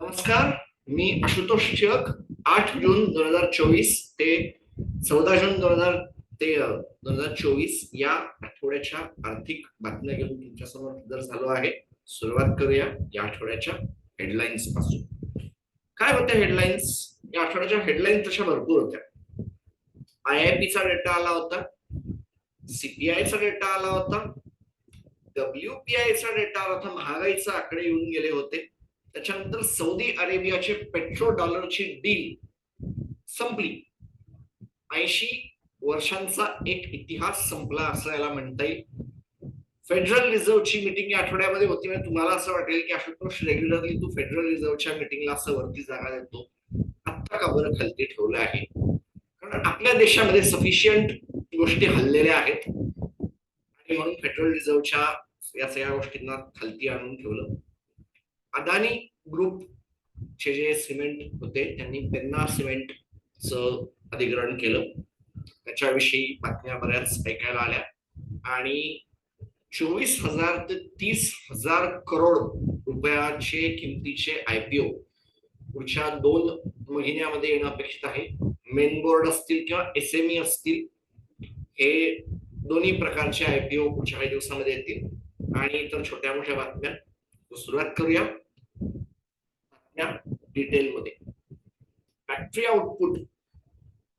नमस्कार मी आशुतोष टिळक आठ जून दोन हजार चोवीस ते चौदा जून दोन हजार ते दोन हजार चोवीस या आठवड्याच्या आर्थिक बातम्या घेऊन तुमच्यासमोर हजर झालो आहे. सुरुवात करूया या आठवड्याच्या हेडलाईन्सपासून. काय होत्या हेडलाईन्स या आठवड्याच्या हेडलाईन्स तशा भरपूर होत्या. आय आय पीचा डेटा आला होता. सीपीआयचा डेटा आला होता. डब्ल्यूपीआयचा डेटा आला होता. महागाईचा आकडे येऊन गेले होते. त्याच्यानंतर सौदी अरेबियाचे पेट्रो डॉलरची डील संपली. ऐंशी वर्षांचा एक इतिहास संपला असं याला म्हणता येईल. फेडरल रिझर्व्हची मिटिंग या आठवड्यामध्ये होती. म्हणजे तुम्हाला असं वाटेल की आशुतोष रेग्युलरली तू फेडरल रिझर्व्हच्या मिटिंगला असं वरती जागा देतो. आत्ता का बरं खालती ठेवलं आहे? कारण आपल्या देशामध्ये सफिशियंट गोष्टी हल्लेल्या आहेत. आणि म्हणून फेडरल रिझर्व्हच्या या सगळ्या गोष्टींना खालती आणून ठेवलं. अदानी ग्रुपचे जे सिमेंट होते त्यांनी पेन्ना सिमेंटचं अधिग्रहण केलं. त्याच्याविषयी बातम्या बऱ्याच ऐकायला आल्या. आणि चोवीस हजार ते तीस हजार करोड रुपयाचे किमतीचे आयपीओ पुढच्या दोन महिन्यामध्ये येणं अपेक्षित आहे. मेन बोर्ड असतील किंवा एस एम ई असतील हे दोन्ही प्रकारचे आयपीओ पुढच्या काही दिवसामध्ये येतील. आणि इतर छोट्या मोठ्या बातम्या सुरुवात करूया. या डिटेलमध्ये फॅक्टरी आउटपुट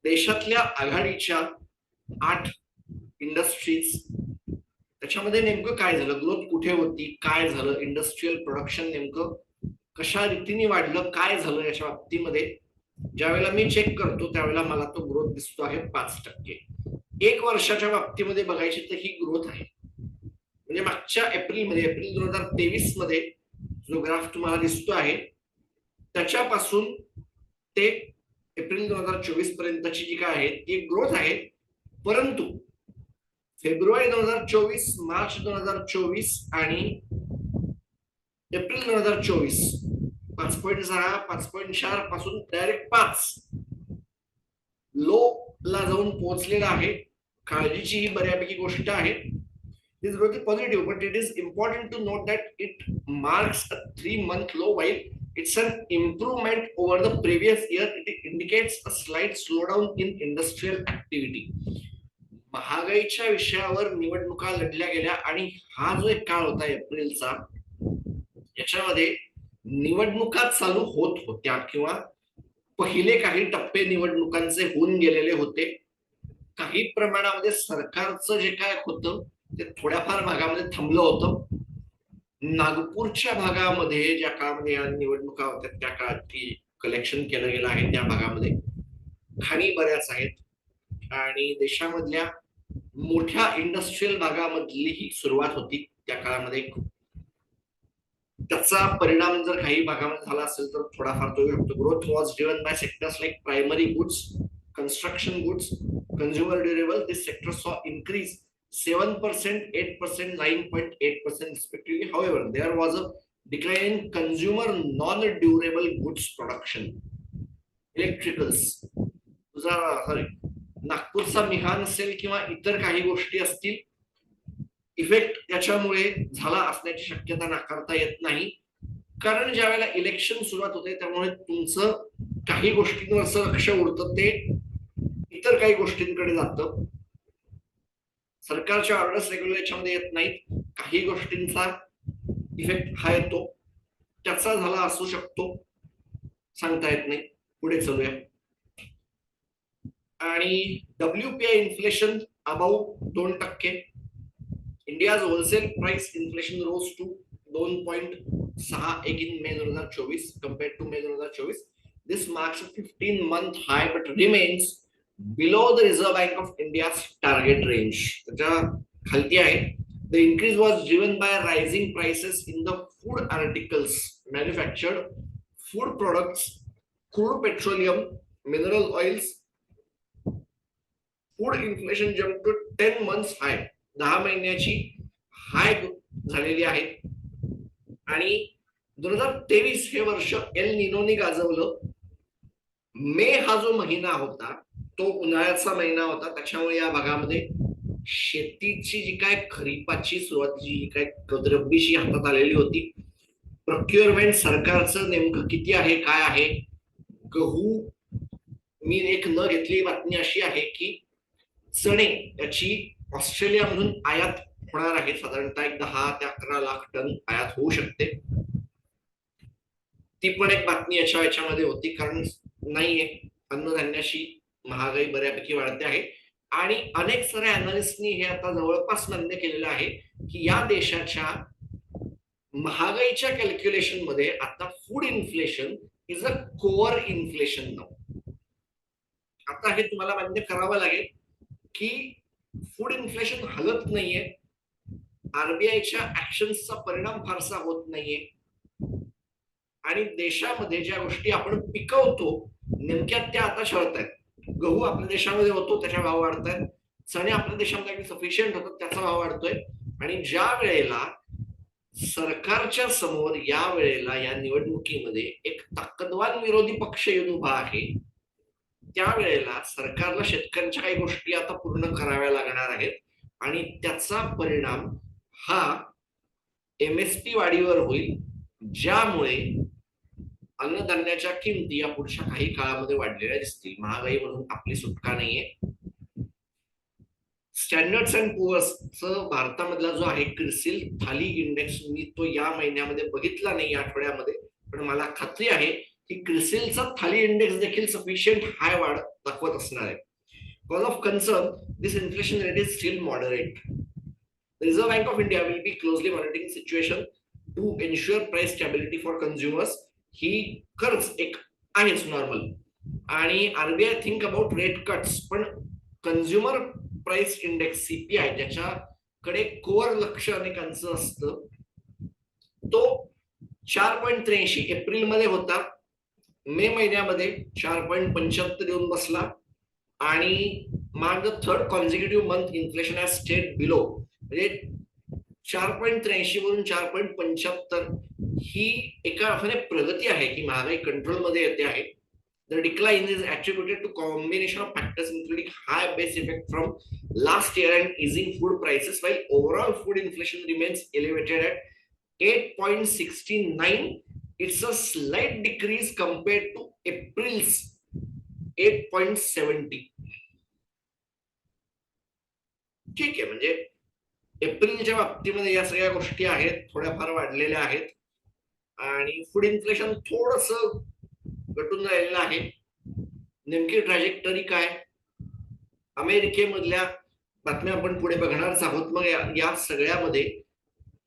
देशातल्या आघाडीच्या आठ इंडस्ट्रीज त्याच्यामध्ये नेमकं काय झालं? ग्रोथ कुठे होती? काय झालं? इंडस्ट्रीयल प्रोडक्शन नेमकं कशा रीतीने वाढलं? काय झालं याच्या बाबतीमध्ये? ज्यावेळेला मी चेक करतो त्यावेळेला मला तो ग्रोथ दिसतो आहे पाच टक्के. एक वर्षाच्या बाबतीमध्ये बघायची तर ही ग्रोथ आहे. म्हणजे मागच्या एप्रिलमध्ये एप्रिल दोन हजार तेवीसमध्ये जो ग्राफ तुम्हाला दिसतो आहे त्याच्यापासून ते एप्रिल दोन हजार चोवीस पर्यंतची जी काय आहे ती ग्रोथ आहे. परंतु फेब्रुवारी दोन हजार चोवीस मार्च दोन हजार चोवीस आणि एप्रिल दोन हजार चोवीस पाच पॉईंट सहा पाच पॉईंट चारपासून डायरेक्ट पाच लो ला जाऊन पोहोचलेला आहे. काळजीची ही बऱ्यापैकी गोष्ट आहे. This growth is positive but it is important to note that it marks a three month low while it's an improvement over the previous year, it indicates a slight slowdown in industrial activity. महागाईच्या विषयावर निवडणुका लढल्या गेल्या आणि हा जो एक काळ होता एप्रिलचा याच्यामध्ये निवडणुका चालू होत होत्या किंवा पहिले काही टप्पे निवडणुकांचे होऊन गेलेले होते. काही प्रमाणामध्ये सरकारचं जे काय होतं ते थोड्याफार भागामध्ये थांबलं होतं. नागपूरच्या भागामध्ये ज्या काळामध्ये या निवडणुका होत्या त्या काळात ती कलेक्शन केलं गेलं आहे त्या भागामध्ये. खाणी बऱ्याच आहेत. आणि देशामधल्या मोठ्या इंडस्ट्रीयल भागामधली ही सुरुवात होती त्या काळामध्ये. त्याचा परिणाम जर काही भागामध्ये झाला असेल तर थोडाफार तो शकतो growth was driven by sectors like primary goods construction goods consumer durable this sector saw increase 7%, 8%, 9.8% respectively. However, there was a decline in consumer non-durable goods production. Electricals. तुझा सॉरी नागपूरचा मिहान असेल किंवा इतर काही गोष्टी असतील इफेक्ट त्याच्यामुळे झाला असण्याची शक्यता नाकारता येत नाही कारण ज्या वेळेला इलेक्शन सुरुवात होते त्यामुळे तुमचं काही गोष्टींवर असं लक्ष उडतं ते इतर काही गोष्टींकडे जातं सरकारच्या ऑर्डर्स रेग्युलर याच्यामध्ये येत नाहीत. काही गोष्टींचा इफेक्ट हा येतो. त्याचा झाला असू शकतो. सांगता येत नाही. पुढे चलूया. आणि W P I inflation above दोन टक्के. India's wholesale price inflation rose to दोन पॉईंट सहा एक इन मे दोन हजार चोवीस कंपेअर टू मे दोन हजार चोवीस. This marks fifteen month high but remains below the Reserve bank of India target range त्याच्या खालती आहे driven by rising prices by rising food in the food articles crude food mineral oils. Petroleum mineral jumped food inflation jump to ten months high दहा महिन्याची हाय झालेली आहे. आणि दोन हजार तेवीस हे वर्ष एल निनोने गाजवलं. मे हा जो महिना होता तो उन्हाळ्याचा महिना होता. त्याच्यामुळे या भागामध्ये शेतीची जी काय खरीपाची सुरुवातीची जी काय रब्बीची हातात आलेली होती प्रोक्युअरमेंट सरकारचं नेमकं किती आहे काय आहे गहू मी एक न घेतलेली बातमी अशी आहे की चणे याची ऑस्ट्रेलियामधून आयात होणार आहे. साधारणतः एक दहा ते अकरा लाख टन आयात होऊ शकते. ती पण एक बातमी याच्या याच्यामध्ये होती. कारण नाहीये अन्नधान्याशी महागाई बऱ्यापैकी वाढते आहे. आणि अनेक साऱ्या अनालिस्टनी हे आता जवळपास मान्य केलेलं आहे की या देशाच्या महागाईच्या कॅल्क्युलेशनमध्ये आता food inflation is a core inflation नाव आता हे तुम्हाला मान्य करावं लागेल की फूड इन्फ्लेशन हलत नाहीये. आरबीआयच्या ऍक्शन्सचा परिणाम फारसा होत नाहीये. आणि देशामध्ये ज्या गोष्टी आपण पिकवतो नेमक्या त्या आता शळत आहेत गहू आपल्या देशामध्ये होतो त्याच्या भाव वाढतायत. चणे आपल्या देशामध्ये सफिशियंट होतात त्याचा भाव वाढतोय. आणि ज्या वेळेला सरकारच्या समोर या वेळेला या निवडणुकीमध्ये एक ताकदवान विरोधी पक्ष येऊन उभा आहे त्यावेळेला सरकारला शेतकऱ्यांच्या काही गोष्टी आता पूर्ण कराव्या लागणार आहेत. आणि त्याचा परिणाम हा एम एस पी वाढीवर होईल ज्यामुळे अन्नधान्याच्या किमती या पुढच्या काही काळामध्ये वाढलेल्या दिसतील. महागाई म्हणून आपली सुटका नाहीये. स्टँडर्ड्स अँड पुअर्स भारतामधला जो आहे क्रिसिल थाली इंडेक्स मी तो या महिन्यामध्ये बघितला नाही या आठवड्यामध्ये पण मला खात्री आहे की क्रिसिलचा थाली इंडेक्स देखील सफिशियंट हाय वाढ दाखवत असणार आहे. Call of concern this inflation rate is still moderate reserve bank of India will be closely monitoring situation to ensure price stability for consumers ही खरंच एक आहेच नॉर्मल आणि RBI think about rate cuts पण consumer price index CPI ज्याच्याकडे core लक्ष अनेकांचं असतं तो चार पॉईंट त्र्याऐंशी एप्रिलमध्ये होता. मे महिन्यामध्ये चार पॉईंट पंच्याहत्तर येऊन बसला. आणि mark the third consecutive month inflation has stayed below म्हणजे चार पॉईंट त्र्याऐंशी वरून चार पॉईंट पंच्याहत्तर ही एका अर्थाने प्रगती आहे की महागाई कंट्रोलमध्ये येते आहे. The decline is attributed to combination of factors including high base effect from last year and easing food prices while overall food inflation remains elevated at eight point sixty nine it's a slight decrease compare to April eight point seventy ठीक आहे म्हणजे एप्रिलच्या बाबतीमध्ये या सगळ्या गोष्टी आहेत थोड्याफार वाढलेल्या आहेत. आणि फूड इन्फ्लेशन थोडस घटून राहिलेलं आहे. नेमकी ट्रॅजेक्टरी काय? अमेरिकेमधल्या बातम्या आपण पुढे बघणारच आहोत. मग या, या सगळ्यामध्ये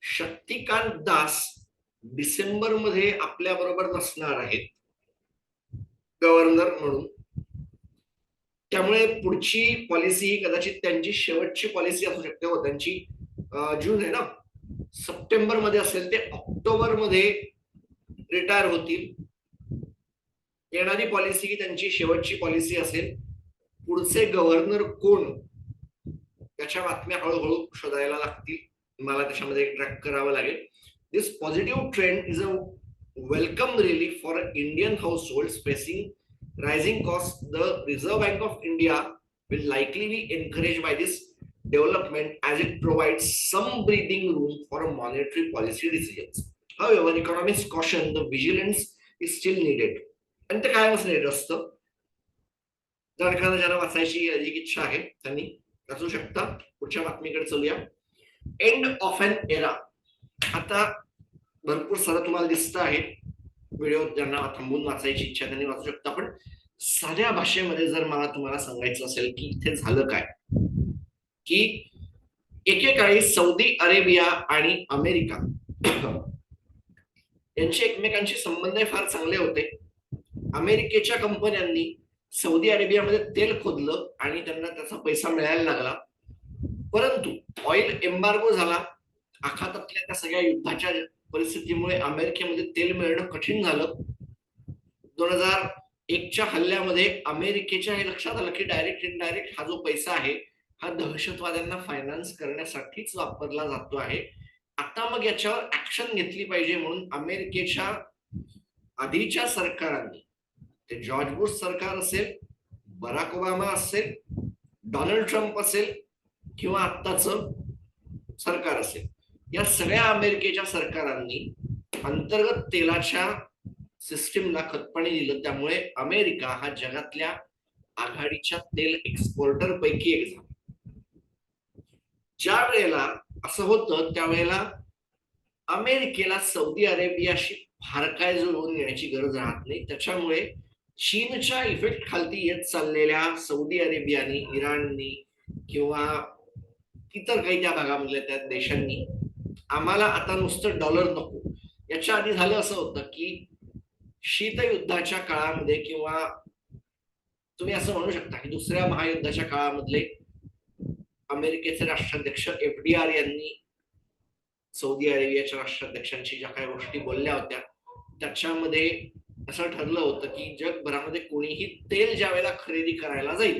शक्तिकांत दास डिसेंबरमध्ये आपल्या बरोबर नसणार आहेत. गव्हर्नर म्हणून. त्यामुळे पुढची पॉलिसी ही कदाचित त्यांची शेवटची पॉलिसी असू शकते व त्यांची जून आहे ना? सप्टेंबरमध्ये असेल ते ऑक्टोबरमध्ये रिटायर होतील. येणारी पॉलिसी ही त्यांची शेवटची पॉलिसी असेल. पुढचे गव्हर्नर कोण? त्याच्या बातम्या हळूहळू शोधायला लागतील. मला त्याच्यामध्ये ट्रॅक करावं लागेल. This positive trend is a welcome relief for Indian household facing rising cost the reserve bank of India will likely be encourage by this development as it provides some breathing room for monetary policy decisions. However, economists caution the vigilance is still needed. आणि ते कायमच net असतं. जर एखादा ज्यांना वाचायची अधिक इच्छा आहे त्यांनी वाचू शकता. पुढच्या बातमीकडे चलूया. एंड ऑफ अन एरा आता भरपूर सारं तुम्हाला दिसत आहे. व्हिडिओ ज्यांना थांबून वाचायची इच्छा त्यांनी वाचू शकता. पण साध्या भाषेमध्ये जर मला तुम्हाला सांगायचं असेल की इथे झालं काय? की एकेकाळी सौदी अरेबिया आणि अमेरिका यांचे एकमेकांशी संबंध फार चांगले होते. अमेरिकेच्या कंपन्यांनी सौदी अरेबियामध्ये तेल खोदलं आणि त्यांना त्याचा पैसा मिळायला लागला. परंतु ऑइल एम्बार्गो झाला. आखातातल्या त्या सगळ्या युद्धाच्या परिस्थितीमुळे अमेरिकेमध्ये तेल मिळणं कठीण झालं. दोन हजार एकच्या हल्ल्यामध्ये अमेरिकेच्या हे लक्षात आलं की डायरेक्ट इनडायरेक्ट हा जो पैसा आहे हा दहशतवाद्यांना फायनान्स करण्यासाठीच वापरला जातो आहे. आता मग याच्यावर ऍक्शन घेतली पाहिजे म्हणून अमेरिकेच्या आधीच्या सरकारांनी ते जॉर्ज बुश सरकार असेल बराक ओबामा असेल डोनाल्ड ट्रम्प असेल किंवा आत्ताच सरकार असेल या सगळ्या अमेरिकेच्या सरकारांनी अंतर्गत तेलाच्या सिस्टीमला खतपाणी दिलं. त्यामुळे अमेरिका हा जगातल्या आघाडीच्या तेल एक्सपोर्टर पैकी एक झाला. ज्या वेळेला असं होतं त्यावेळेला अमेरिकेला सौदी अरेबियाशी फार काय जुळवून घेण्याची गरज राहत नाही. त्याच्यामुळे चीनच्या इफेक्ट खालती येत चाललेल्या सौदी अरेबियानी इराणनी किंवा इतर काही त्या भागामधल्या त्या देशांनी आम्हाला आता नुसतं डॉलर नको. याच्या आधी झालं असं होतं की शीतयुद्धाच्या काळामध्ये किंवा तुम्ही असं म्हणू शकता की दुसऱ्या महायुद्धाच्या काळामधले अमेरिकेचे राष्ट्राध्यक्ष एफ डी आर यांनी सौदी अरेबियाच्या राष्ट्राध्यक्षांशी ज्या काही गोष्टी बोलल्या होत्या त्याच्यामध्ये असं ठरलं होतं की जगभरामध्ये कोणीही तेल ज्या वेळेला खरेदी करायला जाईल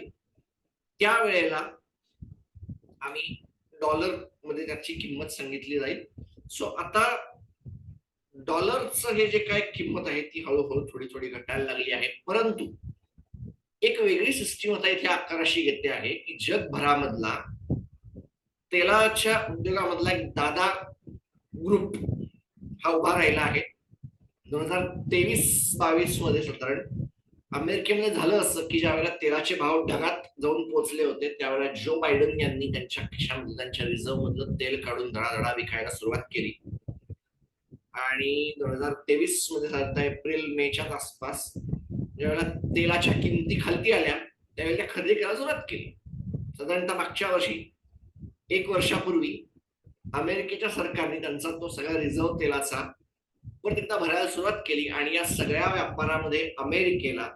त्यावेळेला आम्ही डॉलरमध्ये त्याची किंमत सांगितली जाईल. सो आता डॉलरचं हे जे काय किंमत आहे ती हळूहळू थोडी थोडी घटायला लागली आहे. परंतु एक वेगळी सिस्टीम आता इथे आकाराशी येते आहे की जगभरामधला तेलाच्या उद्योगामधला एक दादा ग्रुप हा उभा राहिला आहे. दोन हजार तेवीस बावीसमध्ये साधारण अमेरिकेमध्ये झालं असं की ज्यावेळेला तेलाचे भाव ढगात जाऊन पोहोचले होते त्यावेळेला जो बायडन यांनी त्यांच्या खिशामधलं त्यांच्या रिझर्व्ह मधलं तेल काढून धडाधडा विकायला सुरुवात केली. आणि दोन हजार तेवीसमध्ये साधारणतः एप्रिल मेच्या आसपास ज्यावेळेला तेलाच्या किमती खालती आल्या त्यावेळेला त्या खरेदी करायला सुरुवात केली. साधारणतः मागच्या वर्षी एक वर्षापूर्वी अमेरिकेच्या सरकारने त्यांचा तो सगळा रिझर्व्ह तेलाचा परत एकदा भरायला सुरुवात केली आणि या सगळ्या व्यापारामध्ये अमेरिकेला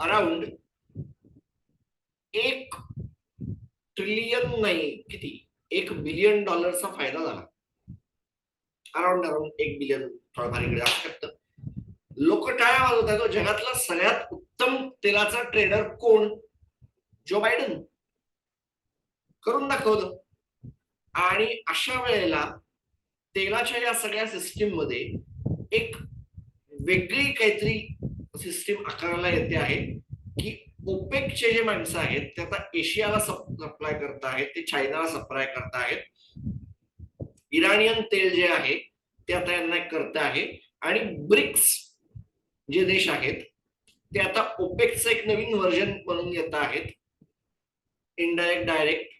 अराउंड एक ट्रिलियन नाही किती? एक बिलियन डॉलरचा फायदा झाला. अराउंड अराउंड एक बिलियन थोडंफार इकडे असू शकतं लोक टाळ्या वाजवतात तो जगातला सगळ्यात उत्तम तेलाचा ट्रेडर कोण? जो बायडन करून दाखवलं. आणि अशा वेळेला तेलाच्या या सगळ्या सिस्टीममध्ये एक वेगळी काहीतरी सिस्टीम आकाराला येते आहे की ओपेकचे जे माणसं आहेत ते आता एशियाला सप्लाय करत आहेत ते चायनाला सप्लाय करत आहेत. इराणियन तेल जे आहे ते आता यांना करत आहे. आणि ब्रिक्स जे देश आहेत ते आता ओपेकचं एक नवीन व्हर्जन म्हणून येत आहेत. इनडायरेक्ट डायरेक्ट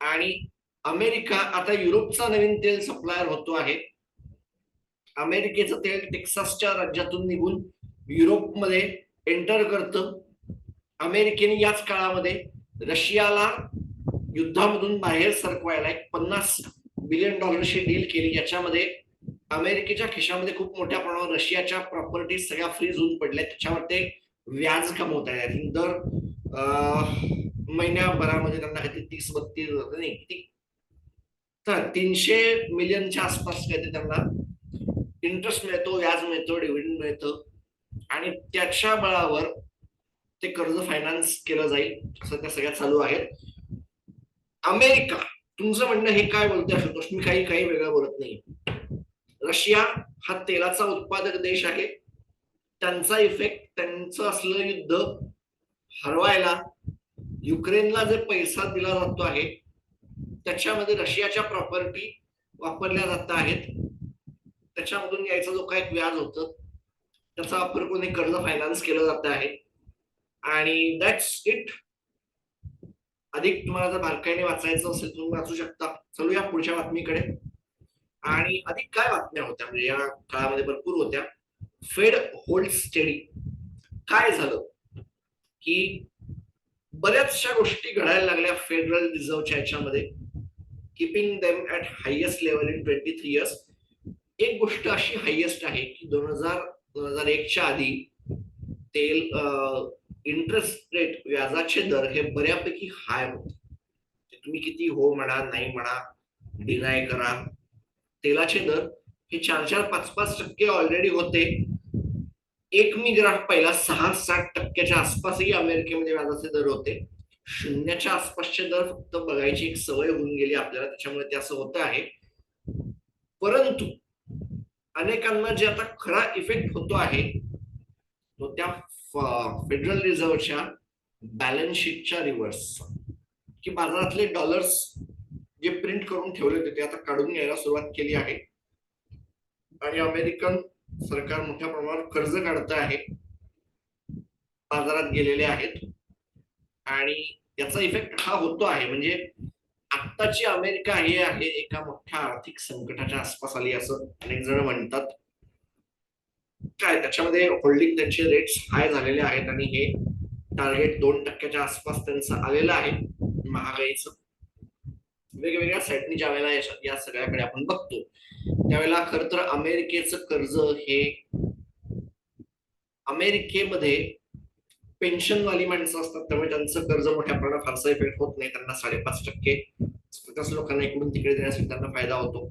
आणि अमेरिका आता युरोपचा नवीन तेल सप्लायर होतो आहे. अमेरिकेचं तेल टेक्सासच्या राज्यातून निघून युरोपमध्ये एंटर करतं. अमेरिकेने याच काळामध्ये रशियाला युद्धामधून बाहेर सरकवायला एक पन्नास बिलियन डॉलरची डील केली. याच्यामध्ये अमेरिकेच्या खिशामध्ये खूप मोठ्या प्रमाणावर रशियाच्या प्रॉपर्टीज सगळ्या फ्रीज होऊन पडल्या त्याच्यावर ते व्याज कमवत आहे दर महिन्याभरामध्ये त्यांना काहीतरी तीस बत्तीस नाही किती तर तीनशे मिलियनच्या आसपास काहीतरी त्यांना इंटरेस्ट मिळतो व्याज मिळतो डिव्हिडंड मिळतं. आणि त्याच्या बळावर ते कर्ज फायनान्स केलं जाईल. असं त्या सगळ्या चालू आहेत. अमेरिका तुमचं म्हणणं हे काय बोलते आशुतोष? मी काही काही वेगळं बोलत नाही. रशिया हा तेलाचा उत्पादक देश आहे. त्यांचा इफेक्ट त्यांचं असलं युद्ध हरवायला युक्रेनला जे पैसा दिला जातो आहे त्याच्यामध्ये रशियाच्या प्रॉपर्टी वापरल्या जात आहेत. त्याच्यामधून यायचा जो काही व्याज होतं त्याचा वापर करून कर्ज फायनान्स केलं जात आहे. आणि दॅट्स इट अधिक तुम्हाला जर बारकाईने वाचायचं असेल तुम्ही वाचू शकता. चलूया पुढच्या बातमीकडे. आणि अधिक काय बातम्या होत्या? म्हणजे या काळामध्ये भरपूर होत्या. फेड होल्ड स्टडी काय झालं? की बऱ्याचशा गोष्टी घडायला लागल्या फेडरल रिझर्व्हच्या याच्यामध्ये keeping them at highest level in twenty three years एक गोष्ट अशी हायएस्ट आहे की दोन हजार दोन हजार एकच्या आधी तेल इंटरेस्ट रेट व्याजाचे दर हे बऱ्यापैकी हाय होते. तुम्ही किती हो म्हणा नाही म्हणा डिनाय करा. तेलाचे दर हे चार चार पाच पाच टक्के ऑलरेडी होते. एक मी ग्राफ पहिला सहा सात टक्क्याच्या आसपासही अमेरिकेमध्ये व्याजाचे दर होते. शून्याच्या आसपासचे दर फक्त बघायची एक सवय होऊन गेली आपल्याला त्याच्यामुळे ते असं होत आहे. परंतु अनेकांना जे आता खरा इफेक्ट होतो आहे तो त्या फेडरल रिझर्व्हच्या बॅलन्स शीटच्या रिव्हर्स की बाजारातले डॉलर्स जे प्रिंट करून ठेवले होते ते आता काढून घ्यायला सुरुवात केली आहे. आणि अमेरिकन सरकार मोठ्या प्रमाणावर कर्ज काढत आहे. बाजारात गेलेले आहेत. आणि याचा इफेक्ट हा होतो आहे. म्हणजे आत्ताची अमेरिका हे आहे एका मोठ्या आर्थिक संकटाच्या आसपास आली असं अनेक जण म्हणतात. काय त्याच्यामध्ये होल्डिंग त्यांचे रेट्स हाय झालेले आहेत आणि हे टार्गेट दोन टक्क्याच्या आसपास त्यांचं आलेलं आहे. महागाईचं वेगवेगळ्या साईटनी ज्या वेळेला या सगळ्याकडे आपण बघतो त्यावेळेला खर तर अमेरिकेचं कर्ज हे अमेरिकेमध्ये पेन्शनवाली माणसं असतात त्यामुळे त्यांचं कर्ज मोठ्या प्रमाणात फारसा इफेक्ट होत नाही त्यांना साडेपाच टक्के स्वतःच लोकांना इकडून तिकडे देण्यासाठी त्यांना फायदा होतो.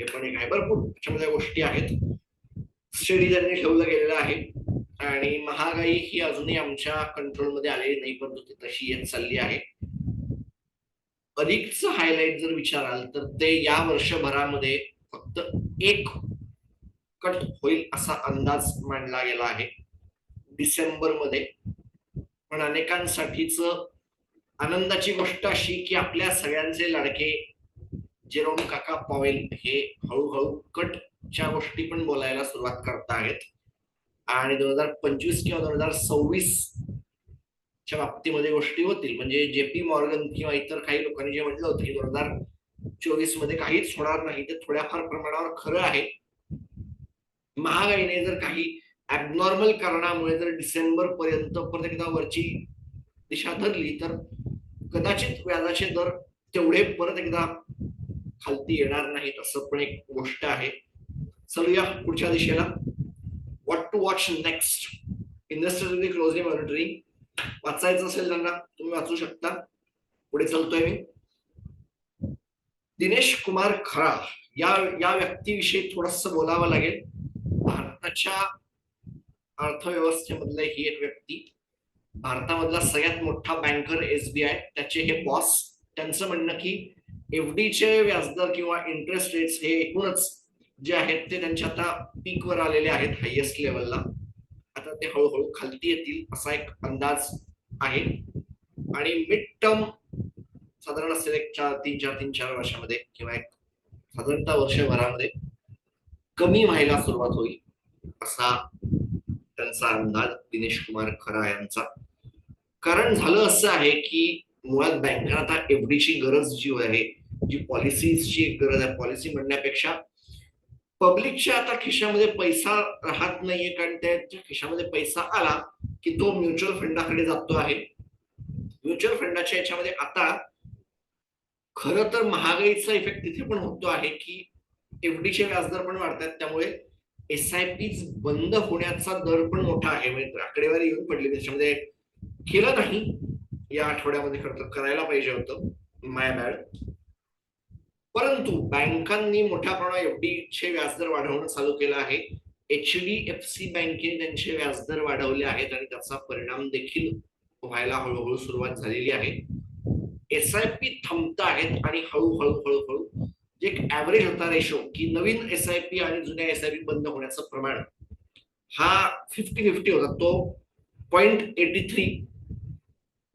हे पण एक आहे. भरपूर त्याच्यामध्ये गोष्टी आहेत. स्टडी त्यांनी ठेवलं गेलेलं आहे. आणि महागाई ही अजूनही आमच्या कंट्रोलमध्ये आलेली नाही परंतु ती तशी येत चालली आहे. अधिकच हायलाइट जर विचाराल तर ते या वर्षभरामध्ये फक्त एक कट होईल असा अंदाज मांडला गेला आहे. डिसेंबरमध्ये पण अनेकांसाठीच आनंदाची गोष्ट अशी की आपल्या सगळ्यांचे लाडके जेरोम काका पॉवेल हे हळूहळू कटच्या गोष्टी पण बोलायला सुरुवात करत आहेत आणि दोन हजार पंचवीस किंवा दोन हजार सव्वीस च्या बाबतीमध्ये गोष्टी होतील. म्हणजे जे पी मॉर्गन किंवा इतर काही लोकांनी जे म्हटलं होतं की दोन हजार चोवीसमध्ये काहीच होणार नाही ते थोड्याफार प्रमाणावर खरं आहे. महागाईने जर काही ऍबनॉर्मल कारणामुळे जर डिसेंबर पर्यंत परत एकदा वरची दिशा धरली तर कदाचित व्याजाचे दर तेवढे परत एकदा खालती येणार नाहीत असं पण एक गोष्ट आहे. चलूया पुढच्या दिशेला. What to watch next investor closely monitoring वाचायचं असेल त्यांना तुम्ही वाचू शकता. पुढे चालतोय मी. दिनेश कुमार खरा या या व्यक्तीविषयी थोडस बोलावं लागेल. भारताच्या अर्थव्यवस्थेमधले ही एक व्यक्ती. भारतामधला सगळ्यात मोठा बँकर एसबीआय त्याचे हे बॉस त्यांचं म्हणणं की एफडीचे व्याजदर किंवा इंटरेस्ट रेट्स हे एकूणच जे आहेत ते त्यांच्या आता पीकवर आलेले आहेत हायेस्ट लेवलला आता ते हळूहळू खालती येतील असा एक अंदाज आहे. आणि मिड टर्म साधारण असेल एक चार तीन चार तीन चार वर्षामध्ये किंवा एक साधारणतः वर्षभरामध्ये कमी व्हायला सुरुवात होईल असा त्यांचा अंदाज दिनेश कुमार खरा यांचा. कारण झालं असं आहे की मुळात बँकांना आता एफडीची गरज जी आहे जी पॉलिसीची गरज आहे पॉलिसी म्हणण्यापेक्षा पब्लिकच्या आता खिशामध्ये पैसा राहत नाहीये कारण त्याच्या खिशामध्ये पैसा आला की तो म्युच्युअल फंडाकडे जातो आहे. म्युच्युअल फंडाच्या याच्यामध्ये आता खर तर महागाईचा इफेक्ट तिथे पण होतो आहे की एफडीचे व्याजदर पण वाढतात. त्यामुळे एस आय पी बंद होण्याचा दर पण मोठा आहे. म्हणजे आकडेवारी येऊन पडली. त्याच्यामध्ये केलं नाही. या आठवड्यामध्ये खरं तर करायला पाहिजे होतं. माय बॅड परंतु बँकांनी मोठ्या प्रमाणात एफडीचे व्याजदर वाढवणं चालू केलं आहे. एच डी एफ सी बँकेने त्यांचे व्याजदर वाढवले आहेत आणि त्याचा परिणाम देखील व्हायला हळूहळू सुरुवात झालेली आहे. एस आय पी थांबत आहेत आणि हळूहळू हळूहळू जे एक ऍव्हरेज होता रेशो की नवीन एस आय पी आणि जुन्या एस आय पी बंद होण्याचं प्रमाण हा फिफ्टी फिफ्टी होता. तो पॉइंट एटी थ्री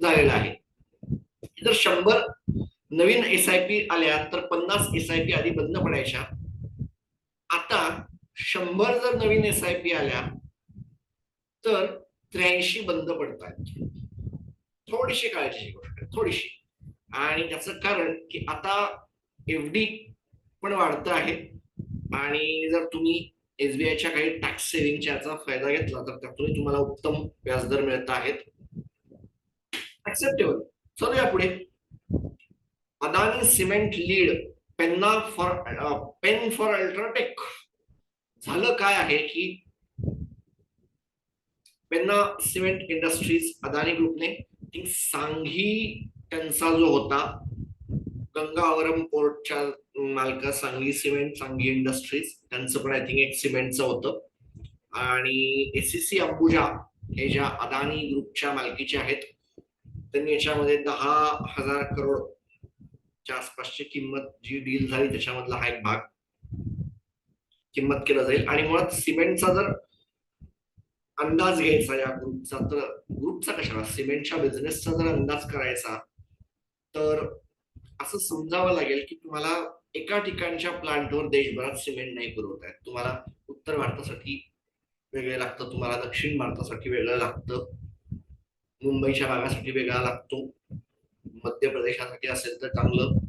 झालेला आहे. जर शंभर नवीन एस आय पी आल्या तर पन्नास एस आय पी आधी बंद पडायच्या. आता शंभर जर नवीन एस आय पी आल्या तर त्र्याऐंशी बंद पडतात. थोडीशी काळजीची गोष्ट थोडीशी. आणि त्याचं कारण की आता एफडी पण वाढत आहे. आणि जर तुम्ही एसबीआयच्या काही टॅक्स सेव्हिंगच्या याचा फायदा घेतला तर त्यातून तुम्हाला उत्तम व्याजदर मिळत आहेत. ऍक्सेप्टेबल चलूया पुढे. Adani cement lead Penna for Penna for UltraTech झालं काय आहे की पेन्ना सिमेंट इंडस्ट्रीज अदानी ग्रुपने थिंक सांघी त्यांचा जो होता गंगावरम पोर्टच्या मालका सांगली सिमेंट सांगली इंडस्ट्रीज त्यांचं पण आय थिंक एक सिमेंटचं होतं. आणि एसीसी अंबुजा हे ज्या अदानी ग्रुपच्या मालकीचे आहेत त्यांनी याच्यामध्ये दहा हजार करोड च्या आसपासची किंमत जी डील झाली त्याच्यामधला हा एक भाग किंमत केला जाईल. आणि मुळात सिमेंटचा जर अंदाज घ्यायचा या ग्रुपचा तर ग्रुपचा कशाला? सिमेंटच्या बिझनेसचा जर अंदाज करायचा तर असं समजावं लागेल की तुम्हाला एका ठिकाणच्या प्लांटवर देशभरात सिमेंट नाही पुरवत आहेत तुम्हाला उत्तर भारतासाठी वेगळं लागतं तुम्हाला दक्षिण भारतासाठी वेगळं लागतं मुंबईच्या भागासाठी वेगळा लागतो. मध्य प्रदेशासाठी असेल तर चांगलं.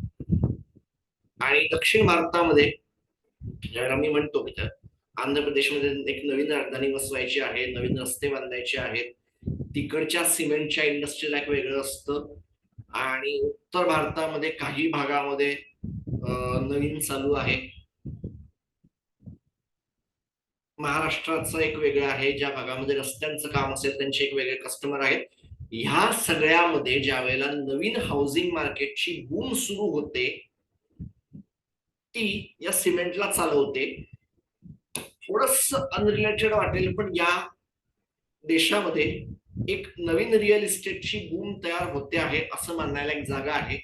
आणि दक्षिण भारतामध्ये ज्यावेळेला मी म्हणतो की आंध्र प्रदेशमध्ये एक नवीन राजधानी बसवायची आहे नवीन रस्ते बांधायचे आहेत. तिकडच्या सिमेंटच्या इंडस्ट्रीला एक वेगळं असतं. आणि उत्तर भारतामध्ये काही भागामध्ये नवीन चालू आहे. महाराष्ट्राचं एक वेगळं आहे. ज्या भागामध्ये रस्त्यांचं काम असेल त्यांचे एक वेगळे कस्टमर आहेत. ह्या सगळ्यामध्ये ज्या वेळेला नवीन हाऊसिंग मार्केटची बूम सुरू होते ती या सिमेंटला चालवते. थोडस अनरिलेटेड वाटेल पण या देशामध्ये एक नवीन रिअल इस्टेटची बूम तयार होते आहे असं मानायला एक जागा आहे.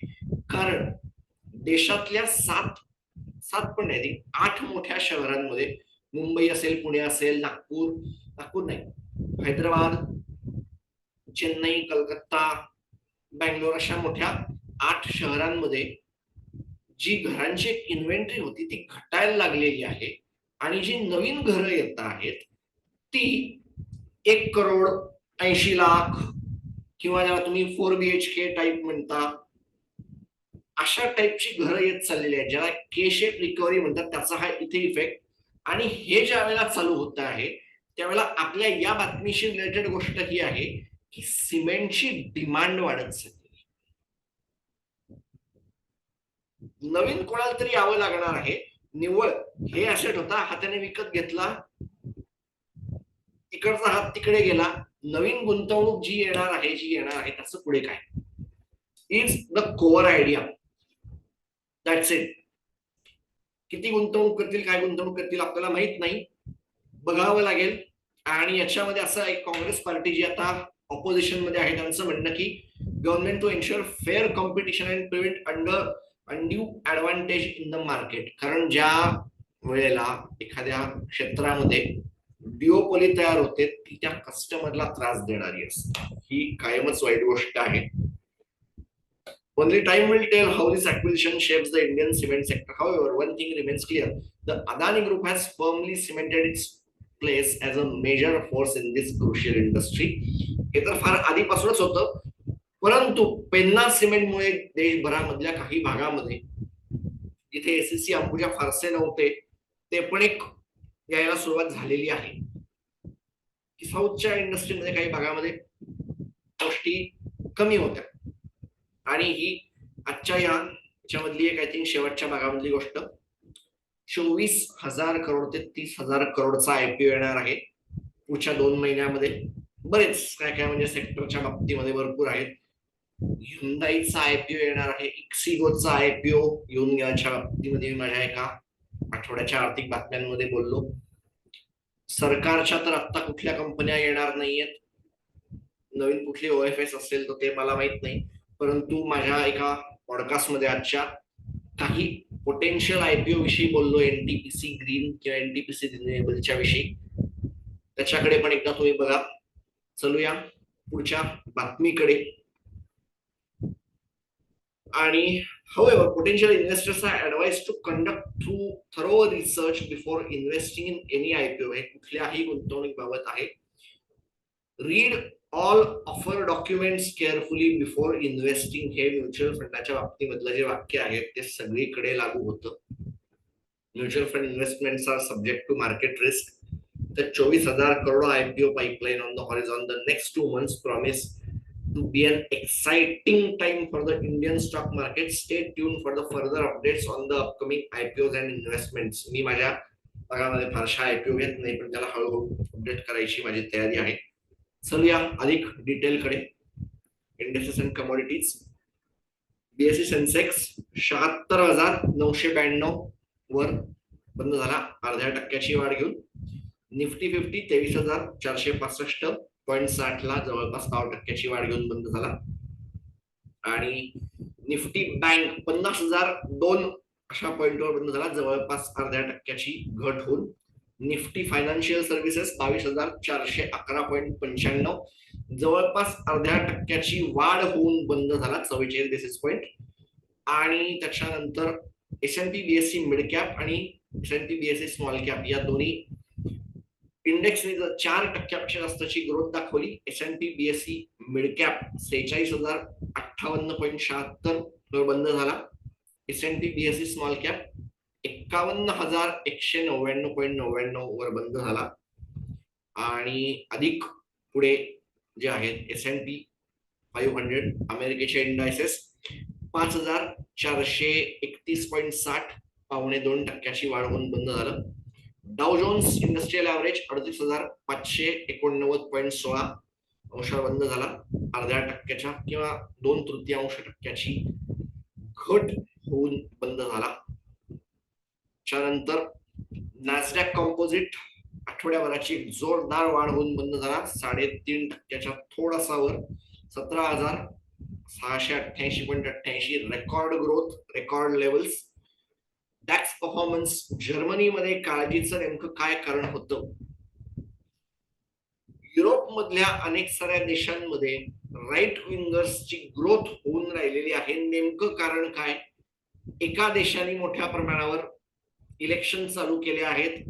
कारण देशातल्या सात सात पण नाही आठ मोठ्या शहरांमध्ये मुंबई असेल पुणे असेल नागपूर नागपूर नाही हैदराबाद चेन्नई कलकत्ता बँगलोर अशा मोठ्या आठ शहरांमध्ये जी घरांची इन्व्हेंटरी होती ती घटायला लागलेली आहे. आणि जी नवीन घरं येत आहेत ती एक करोड ऐंशी लाख किंवा ज्याला तुम्ही फोर बीएच के टाईप म्हणता अशा टाईपची घरं येत चाललेली आहेत ज्याला के शेप रिकव्हरी म्हणतात त्याचा हा इथे इफेक्ट आणि हे ज्या वेळेला चालू होत आहे त्यावेळेला आपल्या या बातमीशी रिलेटेड गोष्ट ही आहे की सिमेंटची डिमांड वाढत चालली नवीन कोणाला तरी यावं लागणार आहे. निव्वळ. हे असेट होता हाताने विकत घेतला. तिकडचा हात तिकडे गेला. नवीन गुंतवणूक जी येणार आहे जी येणार आहे त्याचं पुढे काय? Is the core idea that's it किती गुंतवणूक करतील काय गुंतवणूक करतील आपल्याला माहीत नाही. बघावं लागेल. आणि याच्यामध्ये असं एक काँग्रेस पार्टी जी आता ऑपोजिशनमध्ये आहे. त्यांचं म्हणणं की government to ensure fair competition and prevent under undue advantage in the market कारण ज्या वेळेला एखाद्या क्षेत्रामध्ये डिओपोली तयार होते ती त्या कस्टमरला त्रास देणारी असते. ही कायमच वाईट गोष्ट आहे. Only time will tell how this acquisition shape the Indian cement sector however one thing remains clear the Adani group has firmly cemented its place as a major force in this crucial industry हे तर फार आधीपासूनच होतं. परंतु पेन्ना सिमेंटमुळे देशभरामधल्या काही भागामध्ये जिथे SSC Ambuja फारसे नव्हते ते पण एक यायला सुरुवात झालेली आहे. की साऊथच्या इंडस्ट्रीमध्ये काही भागामध्ये गोष्टी कमी होत्या. आणि ही आजच्या याच्यामधली एक आय थिंक शेवटच्या भागामधली गोष्ट चोवीस हजार करोड ते तीस हजार करोडचा आयपीओ येणार आहे पुढच्या दोन महिन्यामध्ये. बरेच काय काय म्हणजे सेक्टरच्या बाबतीमध्ये भरपूर आहेत. हुंदाईचा आयपीओ येणार आहे. इक्सिगोचा आयपीओ येऊन गेल्याच्या बाबतीमध्ये मी माझ्या एका आठवड्याच्या आर्थिक बातम्यांमध्ये बोललो. सरकारच्या तर आता कुठल्या कंपन्या येणार नाहीयेत. नवीन कुठली ओएफएस असेल तर ते मला माहीत नाही. परंतु माझ्या एका पॉडकास्टमध्ये आजच्या काही पोटेन्शियल आयपीओ विषयी बोललो. एनटीपीसी ग्रीन किंवा एनटीपीसी रिन्युएबलच्या विषयी. त्याच्याकडे पण एकदा तुम्ही बघा. चलूया पुढच्या बातमीकडे. आणि however potential investors are advised to conduct through thorough research before investing in any IPO हे कुठल्याही गुंतवणुकीबाबत आहे. Read all offer documents carefully before investing हे म्युच्युअल फंडाच्या बाबतीमधलं जे वाक्य आहे ते सगळीकडे लागू होतं. Mutual fund investments are subject to market risk तर चोवीस हजार IPO IPO pipeline on the the the next two months promise to be an exciting time for the Indian stock market. Stay tuned for the further updates on the upcoming IPOs and investments. मी माझ्या भागामध्ये फारशा IPO घेत नाही पण त्याला हळूहळू update करायची माझी तयारी आहे. चलूया अधिक डिटेल कडे. Indexes and commodities BSE Sensex शहात्तर हजार नऊशे ब्याण्णव वर बंद झाला. अर्ध्या टक्क्याची वाढ घेऊन निफ्टी फिफ्टी तेवीस हजार चारशे पासष्ट पॉईंट साठ ला जवळपास दहा टक्क्याची वाढ घेऊन बंद झाला. आणि निफ्टी बँक पन्नास हजार दोन अशा पॉईंटवर बंद झाला जवळपास अर्ध्या टक्क्याची घट होऊन. निफ्टी फायनान्शियल सर्व्हिसेस बावीस हजार चारशे अकरा पॉईंट पंच्याण्णव जवळपास अर्ध्या टक्क्याची वाढ होऊन बंद झाला चव्वेचाळीस बेसिस पॉईंट आणि त्याच्यानंतर S and P BSE mid cap आणि S and P BSE small cap या दोन्ही इंडेक्सने जर चार टक्क्यापेक्षा जास्तची ग्रोथ दाखवली S and P BSE mid सेहेचाळीस हजार अठ्ठावन्न पॉईंट शहात्तर वर बंद झाला. S and P BSE small cap एक्कावन्न हजार एकशे नव्याण्णव पॉईंट नव्याण्णव वर बंद झाला. आणि अधिक पुढे जे आहेत S and P five hundred अमेरिकेचे इंडायसेस पाच हजार चारशे एकतीस पॉईंट साठ पावणे दोन टक्क्याची वाढ होऊन बंद झालं. डाव जोन्स इंडस्ट्रियल ॲव्हरेज अडतीस हजार पाचशे एकोणनव्वद पॉईंट सोळा अंशावर बंद झाला. अर्ध्या टक्क्याच्या किंवा दोन तृतीयांश टक्क्याची घट होऊन बंद झाला. त्यानंतर नॅसडॅक कॉम्पोजिट आठवड्याभराची जोरदार वाढ होऊन बंद झाला. साडेतीन टक्क्याच्या थोडासा वर सतरा हजार सहाशे अठ्ठ्याऐंशी पॉईंट अठ्ठ्याऐंशी record growth record levels performance जर्मनीमध्ये काळजीचं नेमकं काय कारण होतं? युरोप मधल्या अनेक साऱ्या देशांमध्ये राईट विंगर्सची ग्रोथ होऊन राहिलेली आहे. नेमकं कारण काय? एका देशाने मोठ्या प्रमाणावर इलेक्शन चालू केले आहेत.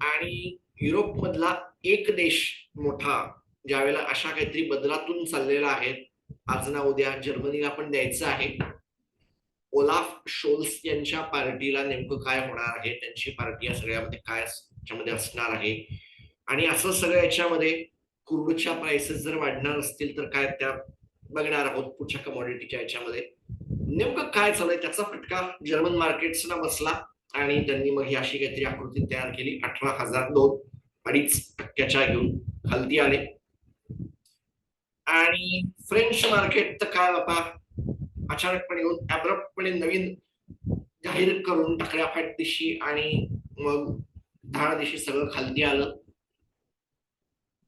आणि युरोपमधला एक देश मोठा ज्यावेळेला अशा काहीतरी बदलातून चाललेला आहे. आज ना उद्या जर्मनीला पण द्यायचं आहे. ओलाफ शोल्स यांच्या पार्टीला नेमकं काय होणार आहे? त्यांची पार्टी या सगळ्यामध्ये काय याच्यामध्ये असणार आहे? आणि असं सगळं याच्यामध्ये क्रूडच्या प्राइसेस जर वाढणार असतील तर काय त्या बघणार आहोत पुढच्या कमॉडिटीच्या याच्यामध्ये. नेमकं काय चाललंय त्याचा फटका जर्मन मार्केट्सना बसला आणि त्यांनी मग ही अशी काहीतरी आकृती तयार केली. अठरा हजार दोन अडीच टक्क्याच्या घेऊन खालती आले. आणि फ्रेंच मार्केट तर काय बापा? अचानकपणे येऊन अब्रप्टपणे नवीन जाहीर करून टाकल्या दिशी आणि मग दहा दिशी सगळं खालती आलं.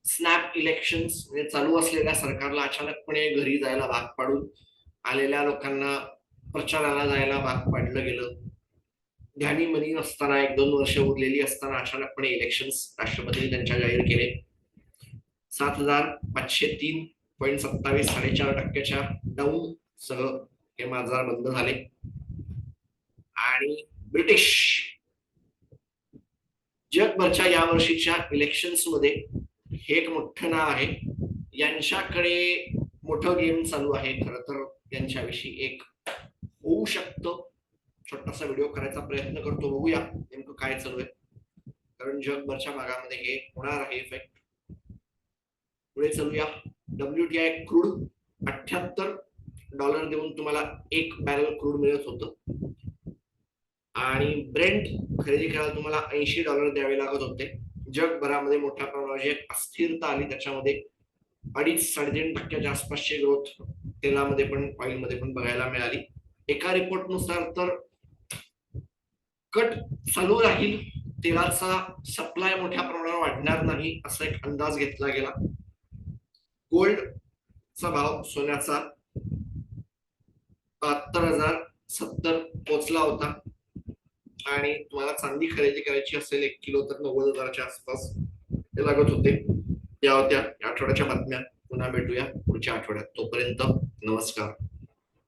स्नॅप इलेक्शन म्हणजे चालू असलेल्या सरकारला अचानकपणे घरी जायला भाग पाडून आलेल्या लोकांना प्रचाराला जायला भाग पाडलं गेलं. ध्यानी मनी असताना एक दोन वर्ष उरलेली असताना अचानकपणे इलेक्शन राष्ट्रपतींनी त्यांच्या जाहीर केले. सात हजार पाचशे तीन पॉईंट सत्तावीस साडेचार टक्क्याच्या डाऊन सह हे माझा बंद झाले. आणि ब्रिटिश जगभरच्या या वर्षीच्या इलेक्शन्समध्ये हे एक मोठं नाव आहे. यांच्याकडे मोठं गेम चालू आहे. खर तर यांच्याविषयी एक होऊ शकतं. छोटासा व्हिडिओ करायचा प्रयत्न करतो. बघूया नेमकं काय चालू आहे. कारण जगभरच्या भागामध्ये हे होणार आहे इफेक्ट पुढे चालूया. डब्ल्यू टी आय क्रूड अठ्याहत्तर डॉलर देऊन तुम्हाला एक बॅरल क्रूड मिळत होतं. आणि ब्रेंट खरेदी करायला तुम्हाला ऐंशी डॉलर द्यावे लागत होते. जगभरामध्ये मोठ्या प्रमाणावर एक अस्थिरता आली त्याच्यामध्ये अडीच साडेतीन टक्क्याच्या आसपासची ग्रोथ तेलामध्ये पण ऑइलमध्ये पण बघायला मिळाली. एका रिपोर्टनुसार तर कट चालू राहील. तेलाचा सप्लाय मोठ्या प्रमाणावर वाढणार नाही असा एक अंदाज घेतला गेला. गोल्डचा भाव सोन्याचा बहात्तर हजार सत्तर पोचला होता. आणि तुम्हाला चांदी खरेदी करायची असेल एक किलो तर नव्वद हजाराच्या आसपास ते लागत होते. या होत्या या आठवड्याच्या बातम्या. पुन्हा भेटूया पुढच्या आठवड्यात. तोपर्यंत नमस्कार.